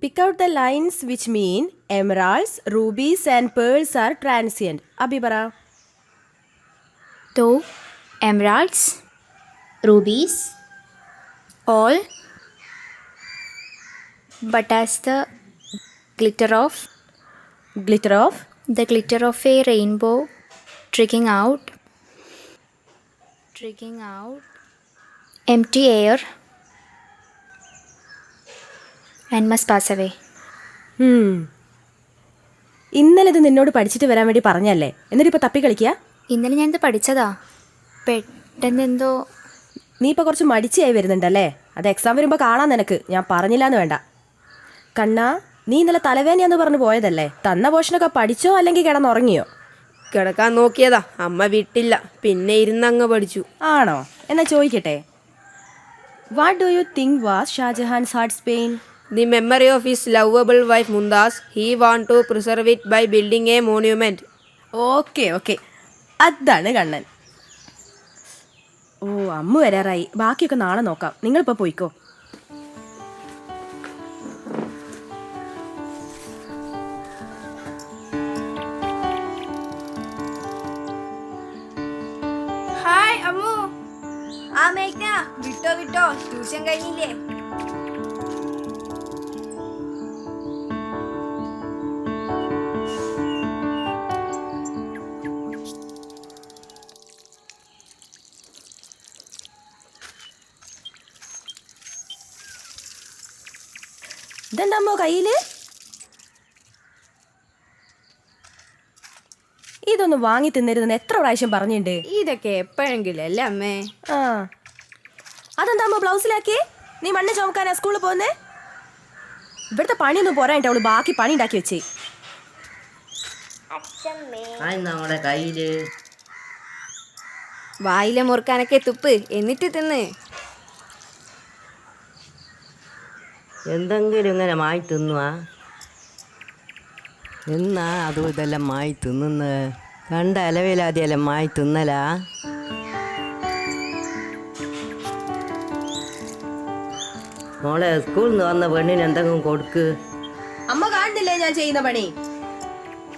Pick out the lines which mean emeralds, rubies, and pearls are transient. Abibara. bara. Emeralds, rubies, all, but as the glitter of glitter of the glitter of a rainbow tricking out tricking out empty air and must pass away. ഇന്നലെ ഇത് നിന്നോട് പഠിച്ചിട്ട് വരാൻ വേണ്ടി പറഞ്ഞല്ലേ? എന്നിട്ട് ഇപ്പോൾ തപ്പി കളിക്കുക ഇന്നലെ ഞാനിത് പഠിച്ചതാ. പെട്ടെന്ന് എന്തോ നീ ഇപ്പോൾ കുറച്ച് മടിച്ചായി വരുന്നുണ്ടല്ലേ? അത് എക്സാം വരുമ്പോൾ കാണാൻ നിനക്ക്. ഞാൻ പറഞ്ഞില്ല എന്ന് വേണ്ട. കണ്ണാ നീ ഇന്നലെ തലവേനയാന്ന് പറഞ്ഞു പോയതല്ലേ? തന്ന പോഷനൊക്കെ പഠിച്ചോ അല്ലെങ്കിൽ കിടന്നുറങ്ങിയോ? കിടക്കാൻ നോക്കിയതാ. അമ്മ വിട്ടില്ല. പിന്നെ ഇരുന്നങ്ങ് പഠിച്ചു. ആണോ? എന്നാ ചോദിക്കട്ടെ. What do you think was Shahjahan's hearts pain the memory of his lovable wife Mumtaz he want to preserve it by building a monument okay okay അതാണ് കണ്ണൻ. ഓ അമ്മ വരാറായി. ബാക്കിയൊക്കെ നാളെ നോക്കാം. നിങ്ങളിപ്പോൾ പോയിക്കോ. ഹായ് അമ്മു. ആ മേഘ്ന. വിട്ടോ വിട്ടോ. ട്യൂഷൻ കഴിഞ്ഞില്ലേ? ഇതെന്താ അമ്മോ കയ്യിൽ? ഇതൊന്ന് വാങ്ങി തിന്നരുതെന്ന് എത്ര പ്രാവശ്യം പറഞ്ഞിട്ടുണ്ട് ഇതൊക്കെ എപ്പോഴെങ്കിലും അല്ലേ അമ്മേ? ആ. അതെന്താമ്മോ ബ്ലൗസിലാക്കി നീ മണ്ണ് ചുമക്കാനാ സ്കൂളിൽ പോകുന്നേ ഇവിടുത്തെ പണിയൊന്നും പോരായിട്ട് അവൾ ബാക്കി പണി ഉണ്ടാക്കി വെച്ചേ നമ്മുടെ കയ്യിൽ. വായിലെ മുറുക്കാനൊക്കെ തുപ്പ്. എന്നിട്ട് തിന്ന്. എന്തെങ്കിലും ഇങ്ങനെ മായി തിന്നുവാ? എന്നാ അതും ഇതെല്ലാം മായി തിന്നുന്നത് കണ്ട അലവിലാദ്യെല്ലാം മായി തിന്നലാ? മോളെ സ്കൂളിൽ നിന്ന് വന്ന പെണ്ണിന് എന്തെങ്കിലും കൊടുക്ക്. അമ്മ കാണുന്നില്ലേ ഞാൻ ചെയ്യുന്ന പണി?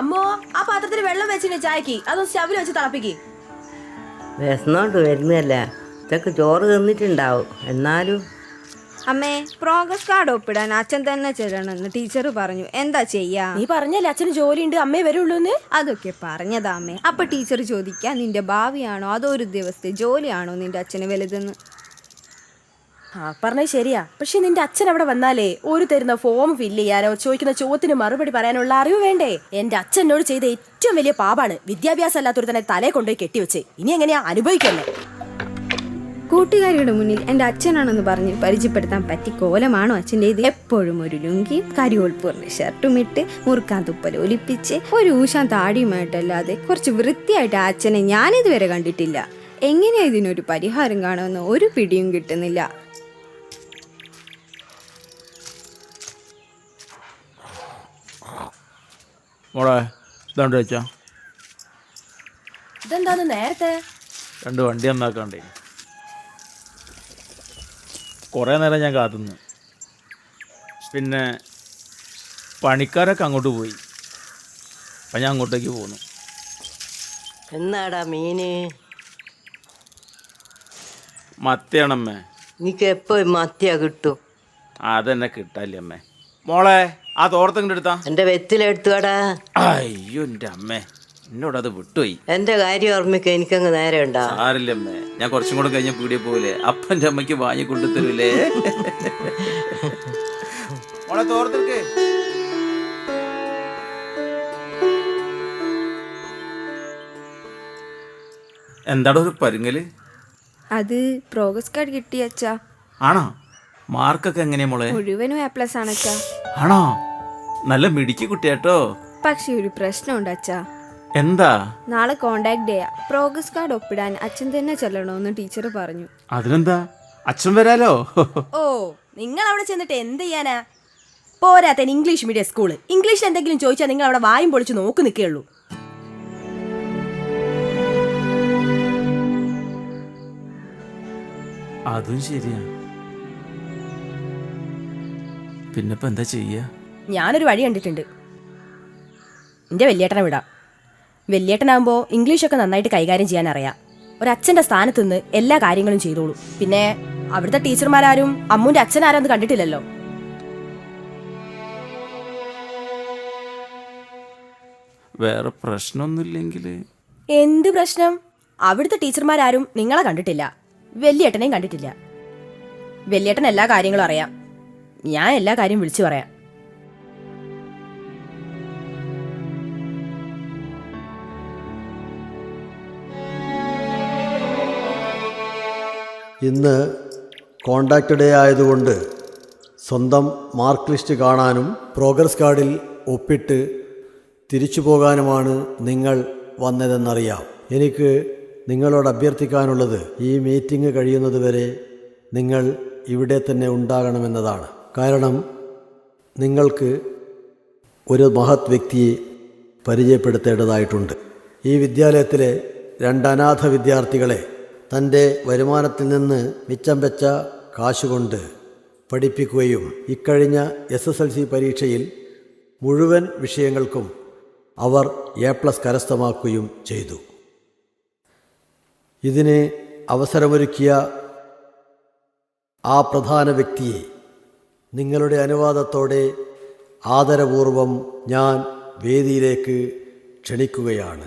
അമ്മോ ആ പാത്രത്തിൽ വെള്ളം വെച്ചിന് ചായക്ക്. അതൊന്ന് സ്റ്റവിൽ വെച്ച് തിളപ്പിക്ക്. വിശന്നോണ്ട് വരുന്നതല്ല. ഇതൊക്കെ ചോറ് തിന്നിട്ടുണ്ടാവും. എന്നാലും അമ്മേ പ്രോഗ്രസ് കാർഡ് ഒപ്പിടാൻ അച്ഛൻ തന്നെ ചെല്ലണമെന്ന് ടീച്ചർ പറഞ്ഞു. എന്താ ചെയ്യാ? നീ പറഞ്ഞല്ലേ അച്ഛന് ജോലിയുണ്ട് അമ്മേ വരുള്ളൂ എന്ന് അതൊക്കെ പറഞ്ഞതാ അമ്മേ. അപ്പൊ ടീച്ചർ ചോദിക്കാ നിന്റെ ഭാവിയാണോ അതോ ഒരു ദിവസത്തെ ജോലിയാണോ നിന്റെ അച്ഛന് വലുതെന്ന്? ആ പറഞ്ഞത് ശരിയാ. പക്ഷെ നിന്റെ അച്ഛൻ അവിടെ വന്നാലേ ഒരു തരുന്ന ഫോം ഫില്ല് ചെയ്യാനോ ചോദിക്കുന്ന ചോദ്യത്തിന് മറുപടി പറയാനുള്ള അറിവ് വേണ്ടേ? എന്റെ അച്ഛനോട് ചെയ്ത ഏറ്റവും വലിയ പാപാണ് വിദ്യാഭ്യാസം അല്ലാത്തൊരു തന്നെ തലയെ കൊണ്ടുപോയി കെട്ടിവെച്ച്. ഇനി എങ്ങനെയാ അനുഭവിക്കല്ലേ? കൂട്ടുകാരിയുടെ മുന്നിൽ എന്റെ അച്ഛനാണെന്ന് പറഞ്ഞ് പരിചയപ്പെടുത്താൻ പറ്റി കോലമാണോ അച്ഛന്റെ ഇത്? എപ്പോഴും ഒരു ലുങ്കിയും കരിയോൾപ്പൂറിന്റെ ഷർട്ടും ഇട്ട് മുറുക്കാൻ തുപ്പൽ ഒലിപ്പിച്ച് ഒരു ഊഷാൻ താടിയുമായിട്ടല്ലാതെ കുറച്ച് വൃത്തിയായിട്ട് ആ അച്ഛനെ ഞാനിതുവരെ കണ്ടിട്ടില്ല. എങ്ങനെയാ ഇതിനൊരു പരിഹാരം കാണുമെന്ന് ഒരു പിടിയും കിട്ടുന്നില്ല. മോളെ ഇതാണ്ട് വെച്ചാ ഇതെന്താന്ന് നേരത്തെ? രണ്ട് വണ്ടി നന്നാക്കാണ്ടേ. കുറേ നേരം ഞാൻ കാത്തുനിന്നു പിന്നെ പണിക്കാരൊക്കെ അങ്ങോട്ട് പോയി. അപ്പം ഞാൻ അങ്ങോട്ടേക്ക് പോന്നു. എന്നാടാ മീന്? മത്തിയാണമ്മേ. എനിക്ക് എപ്പോ മത്തിയ കിട്ടും? അതെന്നെ കിട്ടാല്ലേ അമ്മേ. മോളെ ആ തോർത്തങ്ങോട്ട് എടുത്താ? എന്റെ വെത്തിലെടുത്തുവാടാ അയ്യോ എന്റെ അമ്മേ. എന്നോട് അത് വിട്ടുപോയി. എന്റെ കാര്യം ഓർമ്മിക്ക എനിക്കങ്ങ് നേരെ ഉണ്ടാ സാരില്ല ഞാൻ കുറച്ചും കൂടെ കഴിഞ്ഞ പീടിയ പോലെ അപ്പന്റെ അമ്മയ്ക്ക് വാങ്ങി കൊണ്ടു തരൂലേ? മോളെ തോർത്തെടുക്കേ എന്താടോ ഒരു പരുങ്ങൽ? അത് പ്രോഗ്രസ് കാർഡ് കിട്ടി അച്ഛാ. ആണോ? മാർക്കൊക്കെ എങ്ങനെയാ മോളെ? മുഴുവനും എ പ്ലസ് ആണ് അച്ഛാ. ആണോ? നല്ല മിടിക്ക് കുട്ടിയാട്ടോ. പക്ഷെ ഒരു പ്രശ്നമുണ്ട് അച്ഛാ. എന്താ? നാളെ കോണ്ടാക്ട് ചെയ്യാ പ്രോഗ്രസ് കാർഡ് ഒപ്പിടാൻ അച്ഛൻ തന്നെ ചെല്ലണോന്ന് ടീച്ചർ പറഞ്ഞു. അതിനെന്താ? അച്ഛൻ വരാലോ? ഓ നിങ്ങൾ അവിടെ ചെന്നിട്ട് എന്ത് ചെയ്യാനാ? പോരാത്തൻ ഇംഗ്ലീഷ് മീഡിയം സ്കൂൾ ഇംഗ്ലീഷ് എന്തെങ്കിലും ചോദിച്ചാൽ നിങ്ങൾ അവിടെ വായും പൊളിച്ച് നോക്കി നിൽക്കുകയുള്ളൂ. അതും ശരിയാ. പിന്നെ എന്താ ചെയ്യാ? ഞാനൊരു വഴി കണ്ടിട്ടുണ്ട്. എന്റെ വലിയേട്ടനെ വിടാം. വലിയേട്ടനാകുമ്പോൾ ഇംഗ്ലീഷൊക്കെ നന്നായിട്ട് കൈകാര്യം ചെയ്യാൻ അറിയാം ഒരച്ഛന്റെ സ്ഥാനത്ത് നിന്ന് എല്ലാ കാര്യങ്ങളും ചെയ്തോളൂ. പിന്നെ അവിടുത്തെ ടീച്ചർമാരാരും അച്ഛൻ ആരാന്ന് കണ്ടിട്ടില്ലല്ലോ. വേറെ പ്രശ്നമൊന്നുമില്ലെങ്കിൽ എന്ത് പ്രശ്നം? അവിടുത്തെ ടീച്ചർമാരാരും നിങ്ങളെ കണ്ടിട്ടില്ല. വലിയേട്ടനെയും കണ്ടിട്ടില്ല. വലിയേട്ടൻ എല്ലാ കാര്യങ്ങളും അറിയാം. ഞാൻ എല്ലാ കാര്യവും വിളിച്ചു പറയാം. ഇന്ന് കോണ്ടാക്ട് ഡേ ആയതുകൊണ്ട് സ്വന്തം മാർക്ക് ലിസ്റ്റ് കാണാനും പ്രോഗ്രസ് കാർഡിൽ ഒപ്പിട്ട് തിരിച്ചു പോകാനുമാണ് നിങ്ങൾ വന്നതെന്നറിയാം. എനിക്ക് നിങ്ങളോട് അഭ്യർത്ഥിക്കാനുള്ളത് ഈ മീറ്റിംഗ് കഴിയുന്നതുവരെ നിങ്ങൾ ഇവിടെ തന്നെ ഉണ്ടാകണമെന്നതാണ്. കാരണം നിങ്ങൾക്ക് ഒരു മഹത് വ്യക്തിയെ പരിചയപ്പെടുത്തേണ്ടതായിട്ടുണ്ട്. ഈ വിദ്യാലയത്തിലെ രണ്ട് അനാഥ വിദ്യാർത്ഥികളെ തന്റെ വരുമാനത്തിൽ നിന്ന് മിച്ചം വെച്ച കാശുകൊണ്ട് പഠിപ്പിക്കുകയും ഇക്കഴിഞ്ഞ എസ് എസ് എൽ സി പരീക്ഷയിൽ മുഴുവൻ വിഷയങ്ങൾക്കും അവർ എ പ്ലസ് കരസ്ഥമാക്കുകയും ചെയ്തു. ഇതിന് അവസരമൊരുക്കിയ ആ പ്രധാന വ്യക്തിയെ നിങ്ങളുടെ അനുവാദത്തോടെ ആദരപൂർവം ഞാൻ വേദിയിലേക്ക് ക്ഷണിക്കുകയാണ്.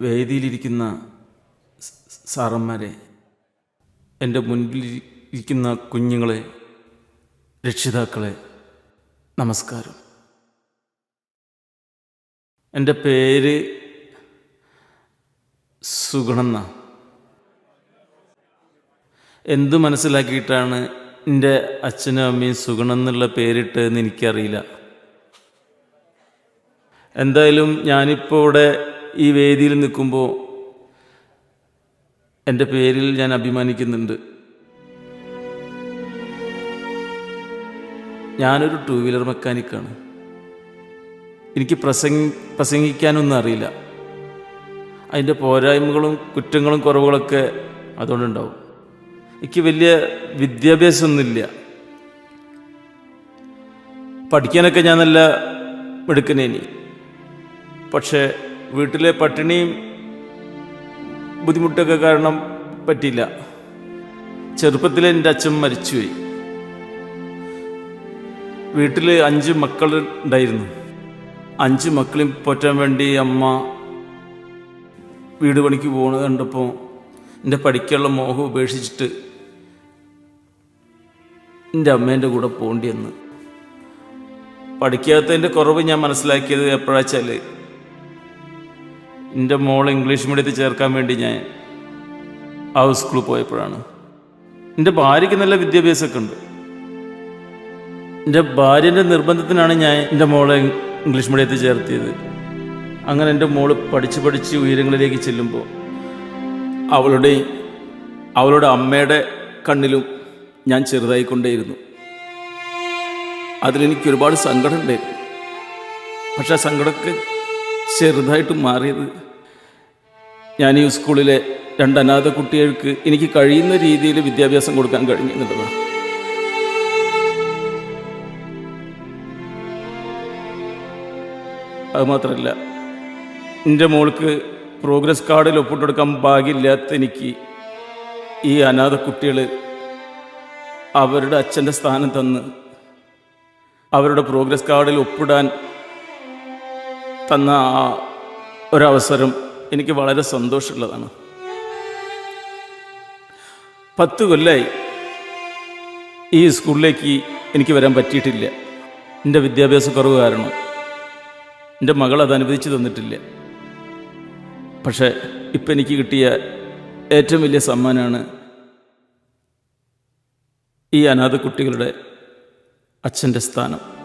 വേദിയിലിരിക്കുന്ന സാറന്മാരെ എന്റെ മുൻപിലിരിക്കുന്ന കുഞ്ഞുങ്ങളെ രക്ഷിതാക്കളെ നമസ്കാരം. എന്റെ പേര് സുഗണന്ന. എന്ത് മനസ്സിലാക്കിയിട്ടാണ് എന്റെ അച്ഛനും അമ്മയും സുഗണെന്നുള്ള പേരിട്ടതെന്ന് എനിക്കറിയില്ല. എന്തായാലും ഞാനിപ്പോൾ ഇവിടെ ഈ വേദിയിൽ നിൽക്കുമ്പോൾ എന്റെ പേരിൽ ഞാൻ അഭിമാനിക്കുന്നുണ്ട്. ഞാനൊരു ടൂ വീലർ മെക്കാനിക്കാണ്. എനിക്ക് പ്രസംഗി പ്രസംഗിക്കാനൊന്നും അറിയില്ല. അതിന്റെ പോരായ്മകളും കുറ്റങ്ങളും കുറവുകളൊക്കെ അതുകൊണ്ടുണ്ടാവും. എനിക്ക് വലിയ വിദ്യാഭ്യാസമൊന്നുമില്ല. പഠിക്കാനൊക്കെ ഞാൻ നല്ല മിടുക്കനേനി. പക്ഷേ വീട്ടിലെ പട്ടിണിയും ബുദ്ധിമുട്ടൊക്കെ കാരണം പറ്റിയില്ല. ചെറുപ്പത്തിൽ എന്റെ അച്ഛൻ മരിച്ചുപോയി. വീട്ടിൽ അഞ്ച് മക്കൾ ഉണ്ടായിരുന്നു. അഞ്ച് മക്കളെയും പോറ്റാൻ വേണ്ടി അമ്മ വീട് പണിക്ക് പോകുന്നത് കണ്ടപ്പോൾ എന്റെ പഠിക്കാനുള്ള മോഹം ഉപേക്ഷിച്ചിട്ട് എന്റെ അമ്മേന്റെ കൂടെ പോകേണ്ടി വന്ന് പഠിക്കാത്തതിന്റെ കുറവ് ഞാൻ മനസ്സിലാക്കിയത് എപ്പോഴാച്ചാൽ എന്റെ മോൾ ഇംഗ്ലീഷ് മീഡിയത്തിൽ ചേർക്കാൻ വേണ്ടി ഞാൻ ആ സ്കൂളിൽ പോയപ്പോഴാണ്. എന്റെ ഭാര്യയ്ക്ക് നല്ല വിദ്യാഭ്യാസമൊക്കെ ഉണ്ട്. എന്റെ ഭാര്യന്റെ നിർബന്ധത്തിനാണ് ഞാൻ എന്റെ മോളെ ഇംഗ്ലീഷ് മീഡിയത്തിൽ ചേർത്തിയത്. അങ്ങനെ എന്റെ മോൾ പഠിച്ച് പഠിച്ച് ഉയരങ്ങളിലേക്ക് ചെല്ലുമ്പോൾ അവളുടെ അവളുടെ അമ്മയുടെ കണ്ണിലും ഞാൻ ചെറുതായിക്കൊണ്ടേയിരുന്നു. അതിലെനിക്ക് ഒരുപാട് സങ്കടം ഉണ്ടായിരുന്നു പക്ഷെ ആ സങ്കടമൊക്കെ ചെറുതായിട്ട് മാറിയത്. ഞാൻ ഈ സ്കൂളിലെ രണ്ട് അനാഥ കുട്ടികൾക്ക് എനിക്ക് കഴിയുന്ന രീതിയിൽ വിദ്യാഭ്യാസം കൊടുക്കാൻ കഴിഞ്ഞു എന്നുള്ളതാണ് അതുമാത്രമല്ല എന്റെ മോൾക്ക് പ്രോഗ്രസ് കാർഡിൽ ഒപ്പിട്ടെടുക്കാൻ ഭാഗ്യമില്ലാത്ത എനിക്ക് ഈ അനാഥ കുട്ടികൾ അവരുടെ അച്ഛന്റെ സ്ഥാനം തന്ന് അവരുടെ പ്രോഗ്രസ് കാർഡിൽ ഒപ്പിടാൻ തന്ന ആ ഒരവസരം എനിക്ക് വളരെ സന്തോഷമുള്ളതാണ്. പത്ത് കൊല്ലമായി ഈ സ്കൂളിലേക്ക് എനിക്ക് വരാൻ പറ്റിയിട്ടില്ല. എന്റെ വിദ്യാഭ്യാസ കുറവ് കാരണം എന്റെ മകൾ അത് അനുവദിച്ചു തന്നിട്ടില്ല. പക്ഷേ ഇപ്പം എനിക്ക് കിട്ടിയ ഏറ്റവും വലിയ സമ്മാനമാണ് ഈ അനാഥ കുട്ടികളുടെ അച്ഛന്റെ സ്ഥാനം.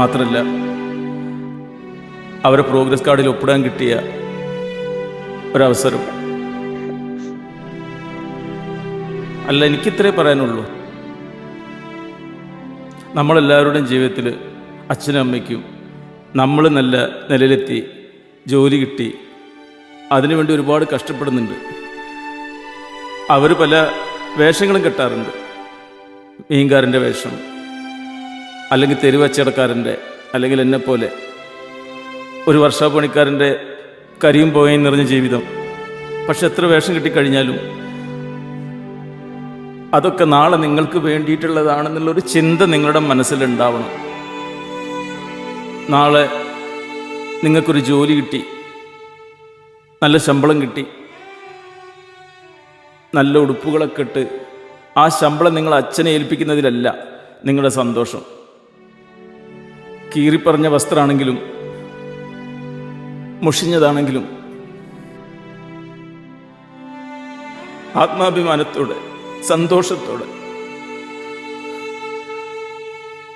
മാത്രമല്ല അവരെ പ്രോഗ്രസ് കാർഡിൽ ഒപ്പിടാൻ കിട്ടിയ ഒരവസരം. അല്ല എനിക്കിത്രേ പറയാനുള്ളൂ. നമ്മളെല്ലാവരുടെയും ജീവിതത്തിൽ അച്ഛനും അമ്മയ്ക്കും നമ്മൾ നല്ല നിലയിലെത്തി ജോലി കിട്ടി. അതിനുവേണ്ടി ഒരുപാട് കഷ്ടപ്പെടുന്നുണ്ട്. അവർ പല വേഷങ്ങളും കെട്ടാറുണ്ട്. മീൻകാരന്റെ വേഷം അല്ലെങ്കിൽ തെരുവച്ചടക്കാരന്റെ അല്ലെങ്കിൽ എന്നെപ്പോലെ ഒരു വർഷാപ്പണിക്കാരന്റെ കരിയും പോയും നിറഞ്ഞ ജീവിതം. പക്ഷെ എത്ര വേഷം കിട്ടിക്കഴിഞ്ഞാലും അതൊക്കെ നാളെ നിങ്ങൾക്ക് വേണ്ടിയിട്ടുള്ളതാണെന്നുള്ളൊരു ചിന്ത നിങ്ങളുടെ മനസ്സിലുണ്ടാവണം. നാളെ നിങ്ങൾക്കൊരു ജോലി കിട്ടി നല്ല ശമ്പളം കിട്ടി നല്ല ഉടുപ്പുകളൊക്കെ ഇട്ട് ആ ശമ്പളം നിങ്ങൾ അച്ഛനെ ഏൽപ്പിക്കുന്നതിലല്ല നിങ്ങളുടെ സന്തോഷം. കീറിപ്പറഞ്ഞ വസ്ത്രമാണെങ്കിലും മുഷിഞ്ഞതാണെങ്കിലും ആത്മാഭിമാനത്തോടെ സന്തോഷത്തോടെ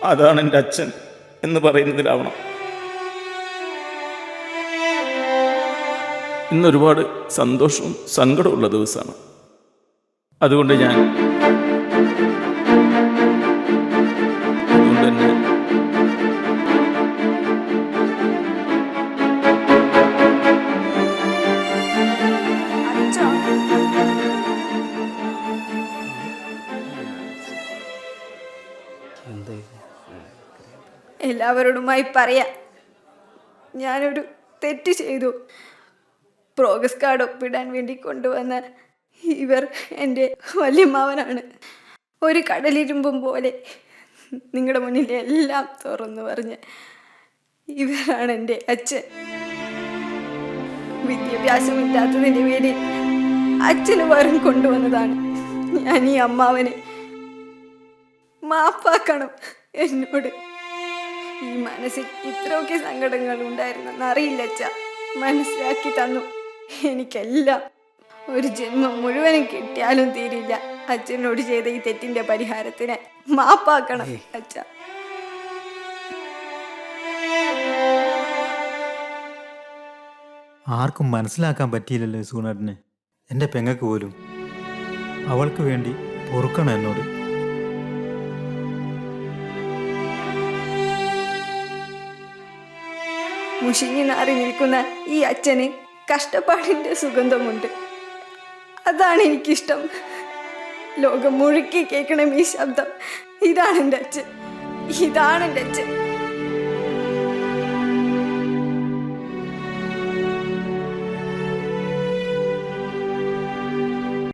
അതാണ് എന്റെ അച്ഛൻ എന്ന് പറയുന്നതിലാവണം. ഇന്നൊരുപാട് സന്തോഷവും സങ്കടമുള്ള ദിവസമാണ്. അതുകൊണ്ട് ഞാൻ എല്ലാവരോടുമായി പറയാം. ഞാനൊരു തെറ്റ് ചെയ്തു. പ്രോഗ്രസ് കാർഡ് ഒപ്പിടാൻ വേണ്ടി കൊണ്ടുവന്ന ഇവർ എന്റെ വല്യമ്മാവനാണ്. ഒരു കടലിരുമ്പും പോലെ നിങ്ങളുടെ മുന്നിൽ എല്ലാം തുറന്നു പറഞ്ഞ് ഇവരാണ് എന്റെ അച്ഛൻ. വിദ്യാഭ്യാസമില്ലാത്തതിന്റെ പേരിൽ അച്ഛന് വരും കൊണ്ടുവന്നതാണ് ഞാൻ ഈ അമ്മാവനെ. മാപ്പാക്കണം എന്നോട്. ഈ മനസ്സിൽ ഇത്രയൊക്കെ സങ്കടങ്ങൾ ഉണ്ടായിരുന്നെന്ന് അറിയില്ല അച്ഛ. മനസ്സിലാക്കി തന്നു. എനിക്കെല്ലാം ഒരു ജന്മം മുഴുവനും കിട്ടിയാലും തീരില്ല. അച്ഛനോട് ചെയ്ത ഈ തെറ്റിന്റെ പരിഹാരത്തിന് മാപ്പാക്കണം അച്ഛ. ആർക്കും മനസ്സിലാക്കാൻ പറ്റിയില്ലല്ലോ സൂനറിന് എന്റെ പെങ്ങക്ക് പോലും. അവൾക്ക് വേണ്ടി പൊറുക്കണം എന്നോട്. മുഷിഞ്ഞു നാറി നിൽക്കുന്ന ഈ അച്ഛന് കഷ്ടപ്പാടിന്റെ സുഗന്ധമുണ്ട്. അതാണ് എനിക്കിഷ്ടം. ലോകം മുഴുക്കി കേൾക്കണം ഈ ശബ്ദം. ഇതാണ് എന്റെ അച്ഛൻ. ഇതാണ് എന്റെ അച്ഛൻ.